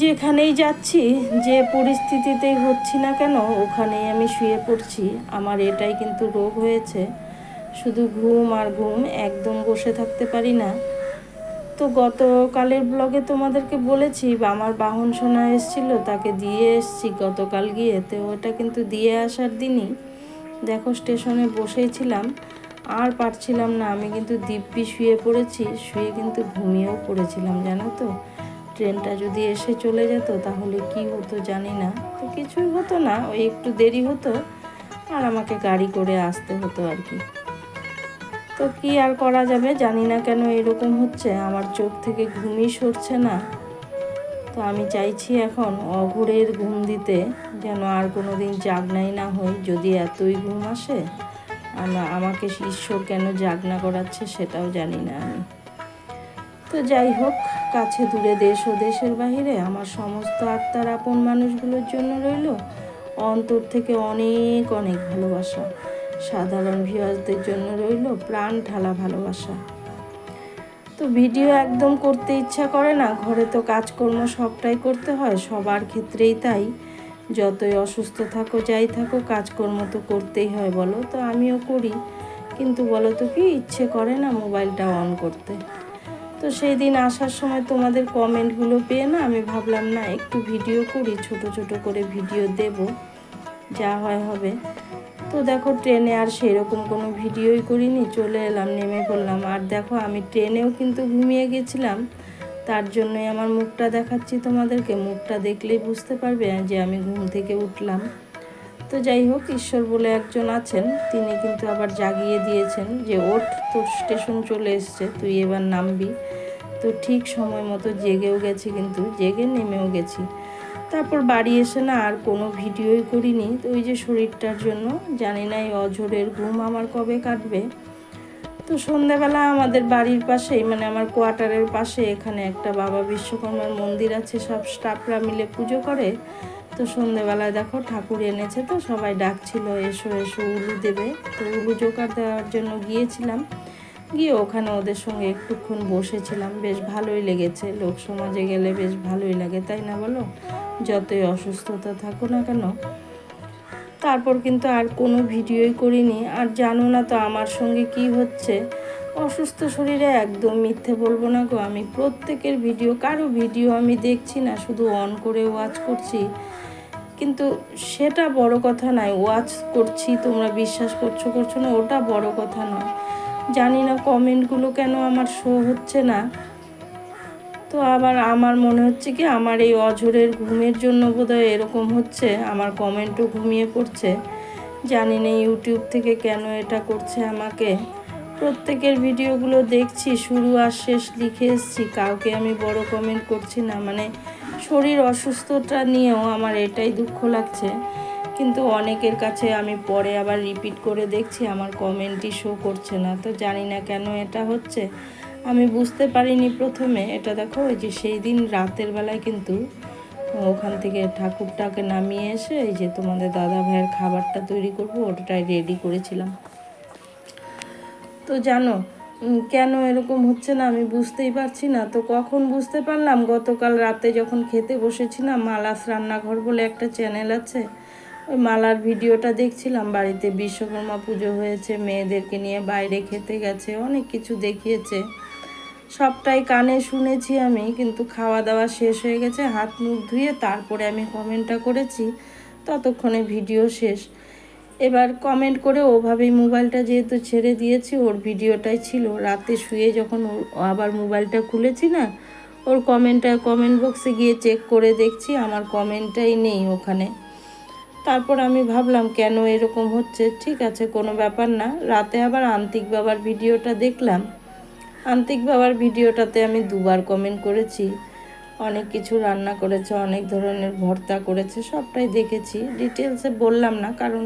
যেখানেই যাচ্ছি, যে পরিস্থিতিতেই হচ্ছি না কেন, ওখানেই আমি শুয়ে পড়ছি। আমার এটাই কিন্তু রোগ হয়েছে। শুধু ঘুম আর ঘুম, একদম বসে থাকতে পারি না। তো গতকালের ব্লগে তোমাদেরকে বলেছি বা আমার বাহন সোনা এসেছিল, তাকে দিয়ে এসছি গতকাল গিয়ে। তো ওটা কিন্তু দিয়ে আসার দিনই। দেখো, স্টেশনে বসেই ছিলাম। আর পারছিলাম না, আমি কিন্তু দিব্যি শুয়ে পড়েছি, শুয়ে কিন্তু ঘুমিয়েও পড়েছিলাম, জানো তো? ট্রেনটা যদি এসে চলে যেত, তাহলে কি হতো জানি না। তো কিছুই হতো না, ওই একটু দেরি হতো, আর আমাকে গাড়ি করে আসতে হতো আর কি। তো কি আর করা যাবে, জানি না কেন এরকম হচ্ছে, আমার চোখ থেকে ঘুমই সরছে না। তো আমি চাইছি এখন অঘোরের ঘুম দিতে, যেন আর কোনো দিন জাগনাই না হই যদি এতই ঘুম আসে আমা- আমাকে ঈশ্বর কেন জাগনা করাচ্ছে সেটাও জানি না আমি। তো যাই হোক, কাছে দূরে দেশ ও দেশের বাহিরে আমার সমস্ত আত্মার আপন মানুষগুলোর জন্য রইল। অন্তর থেকে অনেক অনেক ভালোবাসা। সাধারণ ভিউয়ার্সদের জন্য রইল প্রাণ ঢালা ভালোবাসা। তো ভিডিও একদম করতে ইচ্ছা করে না, ঘরে তো কাজকর্ম সবটাই করতে হয়, সবার ক্ষেত্রেই তাই। যতই অসুস্থ থাকো, যাই থাকো, কাজকর্ম তো করতেই হয়, বলো। তো আমিও করি। কিন্তু বলো তো কি, ইচ্ছে করে না মোবাইলটা অন করতে। তো সেই দিন আসার সময় তোমাদের কমেন্টগুলো পেয়ে না আমি ভাবলাম, না, একটু ভিডিও করি, ছোট ছোট করে ভিডিও দেব, যা হয় হবে। তো দেখো, ট্রেনে আর সেরকম কোনো ভিডিওই করিনি, চলে এলাম, নেমে পড়লাম। আর দেখো, আমি ট্রেনেও কিন্তু ঘুমিয়ে গেছিলাম। তার জন্যই আমার মুখটা দেখাচ্ছি তোমাদেরকে। মুখটা দেখলেই বুঝতে পারবে যে আমি ঘুম থেকে উঠলাম। তো যাই হোক, ঈশ্বর বলে একজন আছেন। তিনি কিন্তু আবার জাগিয়ে দিয়েছেন যে, ওঠ, তোর স্টেশন চলে এসছে, তুই এবার নামবি। তো ঠিক সময় মতো জেগেও গেছি কিন্তু, জেগে নেমেও গেছি। তারপর বাড়ি এসে না আর কোনো ভিডিওই করিনি। তো ওই যে শরীরটার জন্য, জানি না এই অঝোরের ঘুম আমার কবে কাটবে। তো সন্ধ্যাবেলা আমাদের বাড়ির পাশেই মানে আমার কোয়ার্টারের পাশে, এখানে একটা বাবা বিশ্বকর্মার মন্দির আছে। সব স্টাফরা মিলে পুজো করে। তো সন্ধ্যেবেলায় দেখো ঠাকুর এনেছে তো সবাই ডাকছিল, এসো এসো, উলু দেবে। তো উলু জোকার দেওয়ার জন্য গিয়েছিলাম। গিয়ে ওখানে ওদের সঙ্গে একটুক্ষণ বসেছিলাম। বেশ ভালোই লেগেছে। লোক সমাজে গেলে বেশ ভালোই লাগে, তাই না বলো? যতই অসুস্থতা থাকো না কেন। তারপর কিন্তু আর কোনো ভিডিওই করিনি। আর জানো না তো আমার সঙ্গে কি হচ্ছে? অসুস্থ শরীরে একদম মিথ্যে বলব না গো। আমি প্রত্যেকের ভিডিও কারও ভিডিও আমি দেখছি না, শুধু অন করে ওয়াচ করছি। কিন্তু সেটা বড় কথা নয় ওয়াচ করছি, তোমরা বিশ্বাস করছ করছ না, ওটা বড় কথা নয়। জানি না কমেন্টগুলো কেন আমার শো হচ্ছে না। তো আবার আমার মনে হচ্ছে কি, আমার এই অঝোরের ঘুমের জন্য বোধহয় এরকম হচ্ছে, আমার কমেন্টও ঘুমিয়ে পড়ছে। জানি না ইউটিউব থেকে কেন এটা করছে আমাকে। প্রত্যেকের ভিডিওগুলো দেখছি, শুরু আর শেষ লিখে এসছি। কাউকে আমি বড় কমেন্ট করছি না মানে শরীর অসুস্থতা নিয়েও আমার এটাই দুঃখ লাগছে। কিন্তু অনেকের কাছে আমি পরে আবার রিপিট করে দেখছি, আমার কমেন্টই শো করছে না। তো জানি না কেন এটা হচ্ছে। আমি বুঝতে পারিনি প্রথমে। এটা দেখো ওই যে সেই দিন রাতের বেলায় কিন্তু ওখান থেকে ঠাকুরটাকে নামিয়ে এসে এই যে তোমাদের দাদা ভাইয়ের খাবারটা তৈরি করব ওটাই রেডি করেছিলাম। তো জানো কেন এরকম হচ্ছে না আমি বুঝতেই পারছি না। তো কখন বুঝতে পারলাম? গতকাল রাতে যখন খেতে বসেছিলাম, মালাস রান্নাঘর বলে একটা চ্যানেল আছে, ওই মালার ভিডিওটা দেখছিলাম। বাড়িতে বিশ্বকর্মা পুজো হয়েছে, মেয়েদেরকে নিয়ে বাইরে খেতে গেছে, অনেক কিছু দেখিয়েছে। সবটাই কানে শুনেছি আমি, কিন্তু খাওয়া দাওয়া শেষ হয়ে গেছে হাত মুখ ধুয়ে তারপরে আমি কমেন্টটা করেছি। ততক্ষণে ভিডিও শেষ। এবার কমেন্ট করে ওভাবেই মোবাইলটা যেহেতু ছেড়ে দিয়েছি, ওর ভিডিওটাই ছিল। রাতে শুয়ে যখন আবার মোবাইলটা খুলেছি না, ওর কমেন্টটা কমেন্ট বক্সে গিয়ে চেক করে দেখছি, আমার কমেন্টটাই নেই ওখানে। তারপর আমি ভাবলাম, কেন এরকম হচ্ছে? ঠিক আছে, কোনো ব্যাপার না। রাতে আবার আন্তিক বাবার ভিডিওটা দেখলাম। আন্তিক বাবার ভিডিওটাতে আমি দুবার কমেন্ট করেছি। অনেক কিছু রান্না করেছে, অনেক ধরনের ভর্তা করেছে, সবটাই দেখেছি। ডিটেলসে বললাম না, কারণ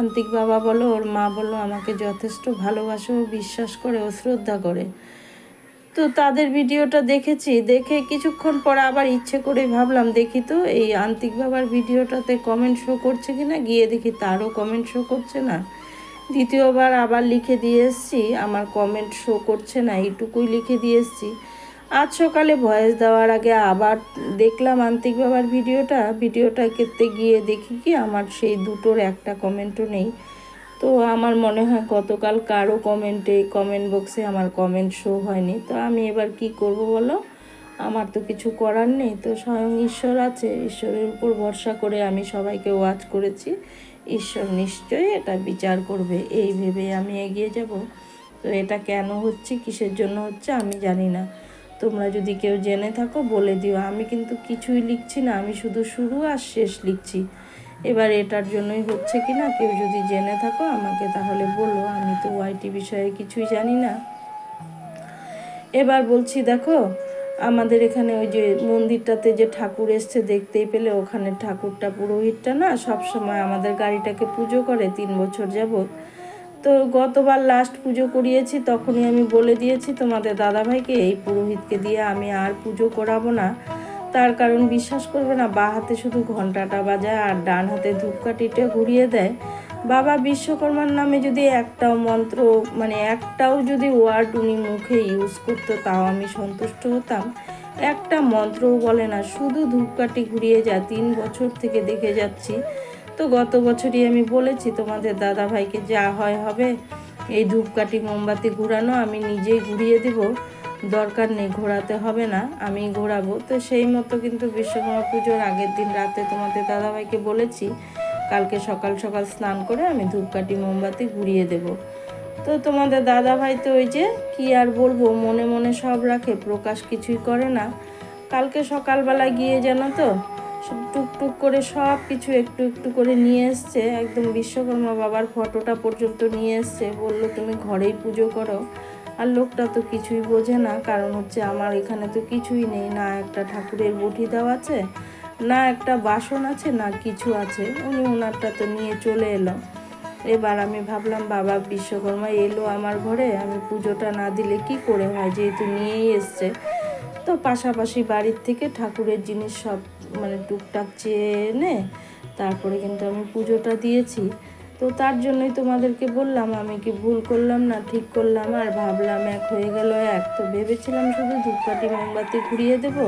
আন্তিক বাবা বলো, ওর মা বলো, আমাকে যথেষ্ট ভালোবাসে বিশ্বাস করে ও শ্রদ্ধা করে। তো তাদের ভিডিওটা দেখেছি, দেখে কিছুক্ষণ পর আবার ইচ্ছে করে ভাবলাম, দেখি তো এই আন্তিক বাবার ভিডিওটাতে কমেন্ট শো করছে কি না গিয়ে দেখি তারও কমেন্ট শো করছে না। দ্বিতীয়বার আবার লিখে দিয়ে এসছি, আমার কমেন্ট শো করছে না, এইটুকুই লিখে দিয়ে এসছি। আজ সকালে ভয়েস দেওয়ার আগে আবার দেখলাম আন্তিক বাবার ভিডিওটা। ভিডিওটা করতে গিয়ে দেখি কি আমার সেই দুটোর একটা কমেন্টও নেই। তো আমার মনে হয় গতকাল কারও কমেন্টে, কমেন্ট বক্সে আমার কমেন্ট শো হয়নি। তো আমি এবার কি করব বলো? আমার তো কিছু করার নেই। তো স্বয়ং ঈশ্বর আছে। ঈশ্বরের উপর ভরসা করে আমি সবাইকে ওয়াচ করেছি। ঈশ্বর নিশ্চয়ই এটা বিচার করবে। এই ভেবে আমি এগিয়ে যাব। তো এটা কেন হচ্ছে, কিসের জন্য হচ্ছে আমি জানি না। তোমরা যদি কেউ জেনে থাকো, বলে দিও। আমি কিন্তু কিছুই লিখছি না, আমি শুধু শুরু আর শেষ লিখছি। এবার এটার জন্যই হচ্ছে কি না, কেউ যদি জেনে থাকো, আমাকে তাহলে বলো। আমি তো ওয়াইটি বিষয়ে কিছুই জানি না। এবার বলছি, দেখো, আমাদের এখানে ওই যে মন্দিরটাতে যে ঠাকুর এসছে, দেখতেই পেলে ওখানে ঠাকুরটা, পুরোহিতটা না সব সময় আমাদের গাড়িটাকে পুজো করে, তিন বছর যাবত তো গতবার লাস্ট পুজো করিয়েছি, তখনই আমি বলে দিয়েছি তোমাদের দাদাভাইকে, এই পুরোহিতকে দিয়ে আমি আর পুজো করাবো না। তার কারণ বিশ্বাস করবে না, বা হাতে শুধু ঘন্টাটা বাজায় আর ডান হাতে ধূপকাঠিটা ঘুরিয়ে দেয়। বাবা বিশ্বকর্মার নামে যদি একটাও মন্ত্র মানে একটাও যদি ওয়ার্ড উনি মুখে ইউজ করতো, তাও আমি সন্তুষ্ট হতাম। একটা মন্ত্রও বলে না, শুধু ধূপকাঠি ঘুরিয়ে যায় তিন বছর থেকে দেখে যাচ্ছি। তো গত বছরই আমি বলেছি তোমাদের দাদা ভাইকে যা হয় হবে, এই ধূপকাঠি মোমবাতি ঘোরানো আমি নিজেই ঘুরিয়ে দেব। দরকার নেই, ঘোরাতে হবে না আমি ঘোরাবো। তো সেই মতো কিন্তু বিশ্বকর্মা পুজোর আগের দিন রাতে তোমাদের দাদাভাইকে বলেছি, কালকে সকাল সকাল স্নান করে আমি ধূপকাঠি মোমবাতি ঘুরিয়ে দেব। তো তোমাদের দাদা ভাই তো ওই যে, কি আর বলব, মনে মনে সব রাখে, প্রকাশ কিছুই করে না। কালকে সকালবেলা গিয়ে জানো তো টুকটুক করে সব কিছু একটু একটু করে নিয়ে এসছে। একদম বিশ্বকর্মা বাবার ফটোটা পর্যন্ত নিয়ে এসছে। বলল, তুমি ঘরেই পুজো করো। আর লোকটা তো কিছুই বোঝে না, কারণ হচ্ছে আমার এখানে তো কিছুই নেই। না একটা ঠাকুরের বটি দেওয়া আছে, না একটা বাসন আছে, না কিছু আছে। উনি ওনারটা তো নিয়ে চলে এলো। এবার আমি ভাবলাম, বাবা, বিশ্বকর্মা এলো আমার ঘরে। আমি পুজোটা না দিলে কি করে হয়? যেহেতু নিয়েই এসছে। তো পাশাপাশি বাড়ির থেকে ঠাকুরের জিনিস সব মানে টুকটাক চেয়ে এনে তারপরে কিন্তু আমি পুজোটা দিয়েছি। তো তার জন্যই তোমাদেরকে বললাম, আমি কি ভুল করলাম না ঠিক করলাম? আর ভাবলাম এক হয়ে গেল এক। তো ভেবেছিলাম শুধু ধূপকাঠি, মোমবাতি ঘুরিয়ে দেবো।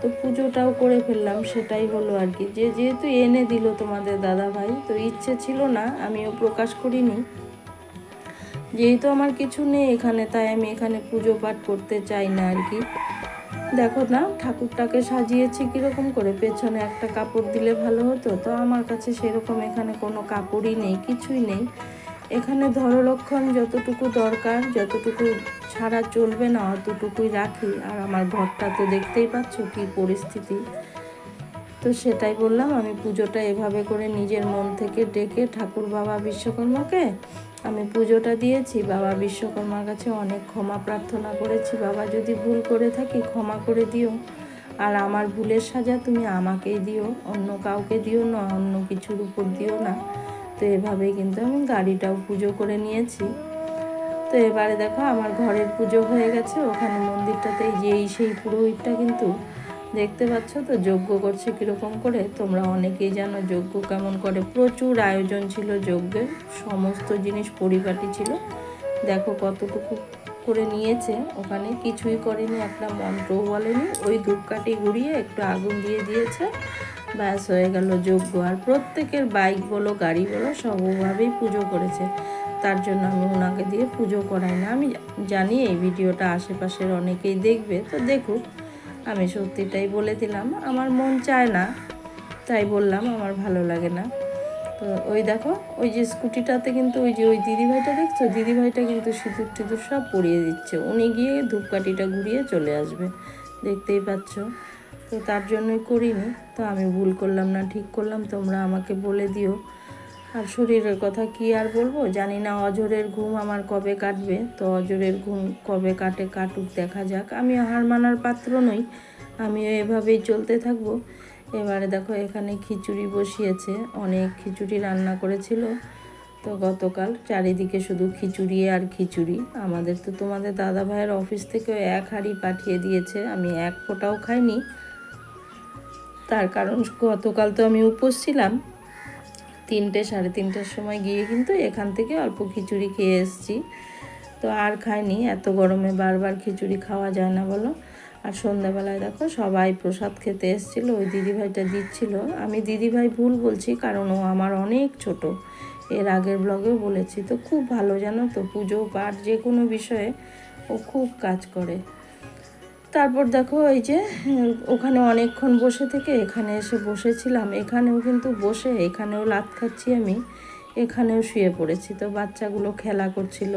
তো পুজোটাও করে ফেললাম, সেটাই হলো আর কি। যে যেহেতু এনে দিল তোমাদের দাদা ভাই তো ইচ্ছে ছিল না, আমিও প্রকাশ করিনি। যেহেতু আমার কিছু নেই এখানে, তাই আমি এখানে পুজো পাঠ করতে চাই না আর কি। দেখো না, ঠাকুরটাকে সাজিয়েছি কীরকম করে? পেছনে একটা কাপড় দিলে ভালো হতো? তো আমার কাছে সেরকম এখানে কোনো কাপড়ই নেই, কিছুই নেই। এখানে ধরলক্ষণ যতটুকু দরকার, যতটুকু ছাড়া চলবে না, অতটুকুই রাখি। আর আমার ঘরটা তো দেখতেই পাচ্ছ কী পরিস্থিতি। তো সেটাই বললাম, আমি পুজোটা এভাবে করে নিজের মন থেকে ডেকে ঠাকুর বাবা বিশ্বকর্মাকে আমি পুজোটা দিয়েছি, বাবা বিশ্বকর্মার কাছে অনেক ক্ষমা প্রার্থনা করেছি। বাবা, যদি ভুল করে থাকি ক্ষমা করে দিও। আর আমার ভুলের সাজা তুমি আমাকেই দিও, অন্য কাউকে দিও না, অন্য কিছুর উপর দিও না। তো এভাবেই কিন্তু আমি গাড়িটাও পুজো করে নিয়েছি। তো এবারে দেখো, আমার ঘরের পুজো হয়ে গেছে। ওখানে মন্দিরটাতে যেই সেই পুরোহিতটা কিন্তু দেখতে পাচ্ছ তো? যজ্ঞ করছে কীরকম করে? তোমরা অনেকেই জানো যজ্ঞ কেমন করে। প্রচুর আয়োজন ছিল যজ্ঞের। সমস্ত জিনিস পরিপাটি ছিল। দেখো কতটুকু করে নিয়েছে। ওখানে কিছুই করেনি, একটা মন্ত্রও বলেনি। ওই ধূপকাঠি ঘুরিয়ে একটু আগুন দিয়ে দিয়েছে। ব্যাস, হয়ে গেল যজ্ঞ। আর প্রত্যেকের বাইক বলো, গাড়ি বলো সবভাবেই পুজো করেছে। তার জন্য আমি ওনাকে দিয়ে পুজো করাই না। আমি জানি এই ভিডিওটা আশেপাশের অনেকেই দেখবে। তো দেখুক। আমি সত্যিটাই বলে দিলাম। আমার মন চায় না, তাই বললাম আমার ভালো লাগে না। তো ওই দেখো, ওই যে স্কুটিটাতে কিন্তু ওই যে ওই দিদিভাইটা দেখছ? দিদিভাইটা কিন্তু সিঁদুর টিঁদুর সব পরিয়ে দিচ্ছে। উনি গিয়ে ধূপকাঠিটা ঘুরিয়ে চলে আসবে। দেখতেই পাচ্ছ। তো তার জন্যই করিনি। তো আমি ভুল করলাম না, ঠিক করলাম। তোমরা আমাকে বলে দিও। আর শরীরের কথা কি আর বলব? জানি না অজরের ঘুম আমার কবে কাটবে। তো অজরের ঘুম কবে কাটে কাটুক, দেখা যাক। আমি হার মানার পাত্র নই আমিও এভাবেই চলতে থাকব। এবারে দেখো, এখানে খিচুড়ি বসিয়েছে। অনেক খিচুড়ি রান্না করেছিল। তো গতকাল চারিদিকে শুধু খিচুড়ি আর খিচুড়ি। আমাদের তো তোমাদের দাদা ভাইয়ের অফিস থেকেও এক হাঁড়ি পাঠিয়ে দিয়েছে। আমি এক ফোঁটাও খাইনি। তার কারণ, গতকাল তো আমি উপোস ছিলাম। তিনটে, সাড়ে তিনটের সময় গিয়ে কিন্তু এখান থেকে অল্প খিচুড়ি খেয়ে এসেছি। তো আর খাইনি, এত গরমে বারবার খিচুড়ি খাওয়া যায় না বলো। আর সন্ধ্যাবেলায় দেখো সবাই প্রসাদ খেতে এসেছিল, ওই দিদিভাইটা দিচ্ছিল। আমি দিদিভাই ভুল বলছি, কারণ ও আমার অনেক ছোট। এর আগের ব্লগেও বলেছি, তো খুব ভালো জানো তো, পুজো পাঠ যে কোনো বিষয়ে ও খুব কাজ করে। তারপর দেখো এই যে, ওখানে অনেকক্ষণ বসে থেকে এখানে এসে বসেছিলাম। এখানেও কিন্তু বসে, এখানেও লাত খাচ্ছি আমি, এখানেও শুয়ে পড়েছি। তো বাচ্চাগুলো খেলা করছিল।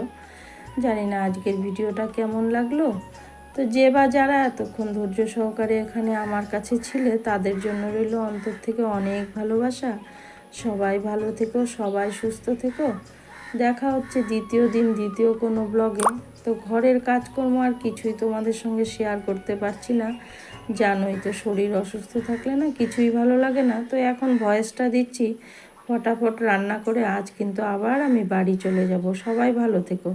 জানি না আজকের ভিডিওটা কেমন লাগল। তো যে বা যারা এতক্ষণ ধৈর্য সহকারে এখানে আমার কাছে ছিলে, তাদের জন্য রইল অন্তর থেকে অনেক ভালোবাসা। সবাই ভালো থেকো, সবাই সুস্থ থেকো। দেখা হচ্ছে দ্বিতীয় দিন, দ্বিতীয় কোনো ব্লগে তো ঘরের কাজকর্ম আর কিছুই তোমাদের সঙ্গে শেয়ার করতে পারছি না। জানোই তো শরীর অসুস্থ থাকলে না কিছুই ভালো লাগে না। তো এখন ভয়েসটা দিচ্ছি। ফটাফট রান্না করে আজ কিন্তু আবার আমি বাড়ি চলে যাব। সবাই ভালো থেকো।